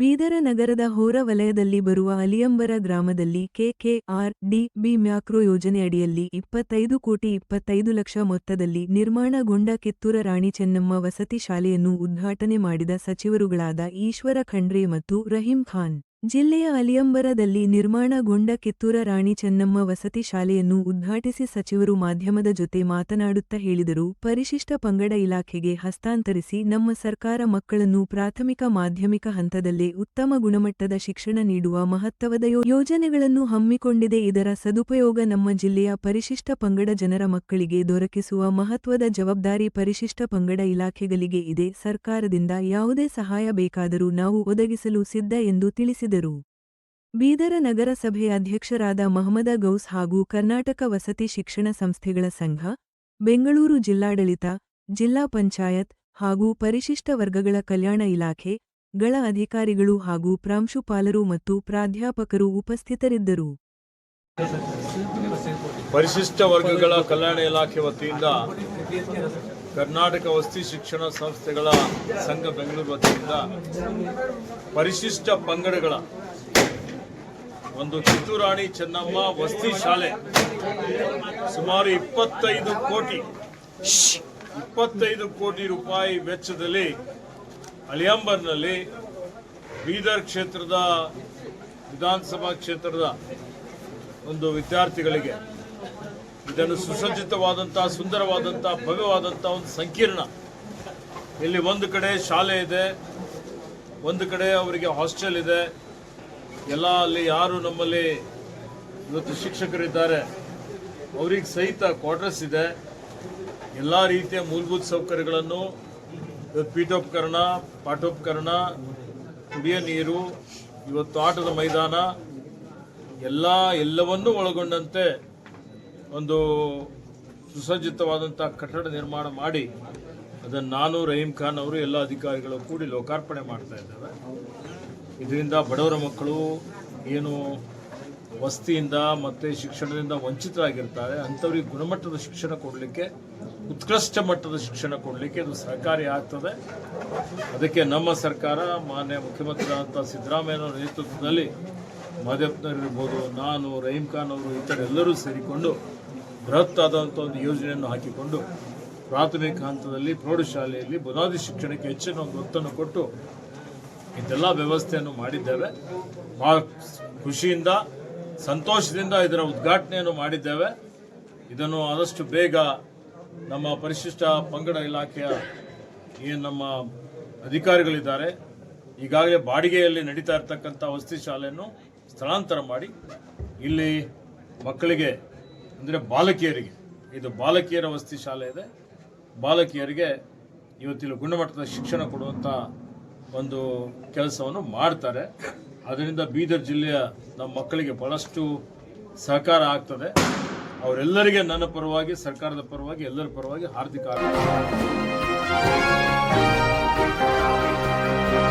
ಬೀದರ ನಗರದ ಹೋರ ವಲಯದಲ್ಲಿ ಬರುವ ಅಲಿಯಂಬರ ಗ್ರಾಮದಲ್ಲಿ ಕೆಕೆಆರ್ ಡಿ ಬಿ ಮ್ಯಾಕ್ರೋ ಯೋಜನೆಯಡಿಯಲ್ಲಿ ಇಪ್ಪತ್ತೈದು ಕೋಟಿ ಇಪ್ಪತ್ತೈದು ಲಕ್ಷ ಮೊತ್ತದಲ್ಲಿ ನಿರ್ಮಾಣಗೊಂಡ ಕಿತ್ತೂರ ರಾಣಿ ಚೆನ್ನಮ್ಮ ವಸತಿ ಶಾಲೆಯನ್ನು ಉದ್ಘಾಟನೆ ಮಾಡಿದ ಸಚಿವರುಗಳಾದ ಈಶ್ವರ ಖಂಡ್ರೆ ಮತ್ತು ರಹೀಂ ಖಾನ್. ಜಿಲ್ಲೆಯ ಅಲಿಯಂಬರದಲ್ಲಿ ನಿರ್ಮಾಣಗೊಂಡ ಕಿತ್ತೂರ ರಾಣಿ ಚೆನ್ನಮ್ಮ ವಸತಿ ಶಾಲೆಯನ್ನು ಉದ್ಘಾಟಿಸಿ ಸಚಿವರು ಮಾಧ್ಯಮದ ಜೊತೆ ಮಾತನಾಡುತ್ತಾ ಹೇಳಿದರು. ಪರಿಶಿಷ್ಟ ಪಂಗಡ ಇಲಾಖೆಗೆ ಹಸ್ತಾಂತರಿಸಿ ನಮ್ಮ ಸರ್ಕಾರ ಮಕ್ಕಳನ್ನು ಪ್ರಾಥಮಿಕ ಮಾಧ್ಯಮಿಕ ಹಂತದಲ್ಲೇ ಉತ್ತಮ ಗುಣಮಟ್ಟದ ಶಿಕ್ಷಣ ನೀಡುವ ಮಹತ್ವದ ಯೋಜನೆಗಳನ್ನು ಹಮ್ಮಿಕೊಂಡಿದೆ. ಇದರ ಸದುಪಯೋಗ ನಮ್ಮ ಜಿಲ್ಲೆಯ ಪರಿಶಿಷ್ಟ ಪಂಗಡ ಜನರ ಮಕ್ಕಳಿಗೆ ದೊರಕಿಸುವ ಮಹತ್ವದ ಜವಾಬ್ದಾರಿ ಪರಿಶಿಷ್ಟ ಪಂಗಡ ಇಲಾಖೆಗಳಿಗೆ ಇದೆ. ಸರ್ಕಾರದಿಂದ ಯಾವುದೇ ಸಹಾಯ ಬೇಕಾದರೂ ನಾವು ಒದಗಿಸಲು ಸಿದ್ಧ ಎಂದು ತಿಳಿಸಿದರು. ಬೀದರ ನಗರಸಭೆ ಅಧ್ಯಕ್ಷರಾದ ಮಹಮದ ಗೌಸ್ ಹಾಗೂ ಕರ್ನಾಟಕ ವಸತಿ ಶಿಕ್ಷಣ ಸಂಸ್ಥೆಗಳ ಸಂಘ, ಬೆಂಗಳೂರು ಜಿಲ್ಲಾಡಳಿತ, ಜಿಲ್ಲಾ ಪಂಚಾಯತ್ ಹಾಗೂ ಪರಿಶಿಷ್ಟ ವರ್ಗಗಳ ಕಲ್ಯಾಣ ಇಲಾಖೆ, ಗಳ ಅಧಿಕಾರಿಗಳು ಹಾಗೂ ಪ್ರಾಂಶುಪಾಲರು ಮತ್ತು ಪ್ರಾಧ್ಯಾಪಕರು ಉಪಸ್ಥಿತರಿದ್ದರು. ಪರಿಶಿಷ್ಟ ವರ್ಗಗಳ ಕಲ್ಯಾಣ ಇಲಾಖೆ ವತಿಯಿಂದ ಕರ್ನಾಟಕ ವಸತಿ ಶಿಕ್ಷಣ ಸಂಸ್ಥೆಗಳ ಸಂಘ ಬೆಂಗಳೂರು ವತಿಯಿಂದ ಪರಿಶಿಷ್ಟ ಪಂಗಡಗಳ ಒಂದು ಕಿತ್ತೂರಾಣಿ ಚೆನ್ನಮ್ಮ ವಸತಿ ಶಾಲೆ ಸುಮಾರು ಇಪ್ಪತ್ತೈದು ಕೋಟಿ ಇಪ್ಪತ್ತೈದು ಕೋಟಿ ರೂಪಾಯಿ ವೆಚ್ಚದಲ್ಲಿ ಅಲಿಯಾಂಬರ್ನಲ್ಲಿ ಬೀದರ್ ಕ್ಷೇತ್ರದ ವಿಧಾನಸಭಾ ಕ್ಷೇತ್ರದ ಒಂದು ವಿದ್ಯಾರ್ಥಿಗಳಿಗೆ ಇದನ್ನು ಸುಸಜ್ಜಿತವಾದಂಥ ಸುಂದರವಾದಂಥ ಭವ್ಯವಾದಂಥ ಒಂದು ಸಂಕೀರ್ಣ. ಇಲ್ಲಿ ಒಂದು ಕಡೆ ಶಾಲೆ ಇದೆ, ಒಂದು ಕಡೆ ಅವರಿಗೆ ಹಾಸ್ಟೆಲ್ ಇದೆ. ಎಲ್ಲ ಅಲ್ಲಿ ಯಾರು ನಮ್ಮಲ್ಲಿ ಇವತ್ತು ಶಿಕ್ಷಕರಿದ್ದಾರೆ, ಅವ್ರಿಗೆ ಸಹಿತ ಕ್ವಾರ್ಟರ್ಸ್ ಇದೆ. ಎಲ್ಲ ರೀತಿಯ ಮೂಲಭೂತ ಸೌಕರ್ಯಗಳನ್ನು ಪೀಠೋಪಕರಣ, ಪಾಠೋಪಕರಣ, ಕುಡಿಯ ನೀರು, ಇವತ್ತು ಆಟದ ಮೈದಾನ, ಎಲ್ಲ ಎಲ್ಲವನ್ನೂ ಒಳಗೊಂಡಂತೆ ಒಂದು ಸುಸಜ್ಜಿತವಾದಂಥ ಕಟ್ಟಡ ನಿರ್ಮಾಣ ಮಾಡಿ ಅದನ್ನು ನಾನು, ರಹೀಂ ಖಾನ್ ಅವರು, ಎಲ್ಲ ಅಧಿಕಾರಿಗಳು ಕೂಡಿ ಲೋಕಾರ್ಪಣೆ ಮಾಡ್ತಾ ಇದ್ದಾರೆ. ಇದರಿಂದ ಬಡವರ ಮಕ್ಕಳು ಏನು ವಸ್ತಿಯಿಂದ ಮತ್ತು ಶಿಕ್ಷಣದಿಂದ ವಂಚಿತರಾಗಿರ್ತಾರೆ. ಅಂಥವ್ರಿಗೆ ಗುಣಮಟ್ಟದ ಶಿಕ್ಷಣ ಕೊಡಲಿಕ್ಕೆ, ಉತ್ಕೃಷ್ಟ ಮಟ್ಟದ ಶಿಕ್ಷಣ ಕೊಡಲಿಕ್ಕೆ ಇದು ಸಹಕಾರಿ ಆಗ್ತದೆ. ಅದಕ್ಕೆ ನಮ್ಮ ಸರ್ಕಾರ, ಮಾನ್ಯ ಮುಖ್ಯಮಂತ್ರಿಯಾದಂಥ ಸಿದ್ದರಾಮಯ್ಯನವರ ನೇತೃತ್ವದಲ್ಲಿ ಮಾದೇವನವರಿರ್ಬೋದು ನಾನು, ರಹೀಂ ಖಾನ್ ಅವರು ಇತರ ಎಲ್ಲರೂ ಸೇರಿಕೊಂಡು ಬೃಹತ್ ಆದಂಥ ಒಂದು ಯೋಜನೆಯನ್ನು ಹಾಕಿಕೊಂಡು ಪ್ರಾಥಮಿಕ ಹಂತದಲ್ಲಿ ಪ್ರೌಢಶಾಲೆಯಲ್ಲಿ ಬುನಾದಿ ಶಿಕ್ಷಣಕ್ಕೆ ಹೆಚ್ಚಿನ ಒಂದು ಒತ್ತನ್ನು ಕೊಟ್ಟು ಇದೆಲ್ಲ ವ್ಯವಸ್ಥೆಯನ್ನು ಮಾಡಿದ್ದೇವೆ. ಭಾಳ ಖುಷಿಯಿಂದ, ಸಂತೋಷದಿಂದ ಇದರ ಉದ್ಘಾಟನೆಯನ್ನು ಮಾಡಿದ್ದೇವೆ. ಇದನ್ನು ಆದಷ್ಟು ಬೇಗ ನಮ್ಮ ಪರಿಶಿಷ್ಟ ಪಂಗಡ ಇಲಾಖೆಯ ಏನು ನಮ್ಮ ಅಧಿಕಾರಿಗಳಿದ್ದಾರೆ. ಈಗಾಗಲೇ ಬಾಡಿಗೆಯಲ್ಲಿ ನಡೀತಾ ಇರತಕ್ಕಂಥ ವಸತಿ ಶಾಲೆಯನ್ನು ಸ್ಥಳಾಂತರ ಮಾಡಿ ಇಲ್ಲಿ ಮಕ್ಕಳಿಗೆ ಅಂದರೆ ಬಾಲಕಿಯರಿಗೆ. ಇದು ಬಾಲಕಿಯರ ವಸತಿ ಶಾಲೆ ಇದೆ. ಬಾಲಕಿಯರಿಗೆ ಇವತ್ತಿಲ್ಲಿ ಗುಣಮಟ್ಟದ ಶಿಕ್ಷಣ ಕೊಡುವಂಥ ಒಂದು ಕೆಲಸವನ್ನು ಮಾಡ್ತಾರೆ. ಅದರಿಂದ ಬೀದರ್ ಜಿಲ್ಲೆಯ ನಮ್ಮ ಮಕ್ಕಳಿಗೆ ಭಾಳಷ್ಟು ಸಹಕಾರ ಆಗ್ತದೆ. ಅವರೆಲ್ಲರಿಗೆ ನನ್ನ ಪರವಾಗಿ, ಸರ್ಕಾರದ ಪರವಾಗಿ, ಎಲ್ಲರ ಪರವಾಗಿ ಹಾರ್ದಿಕ.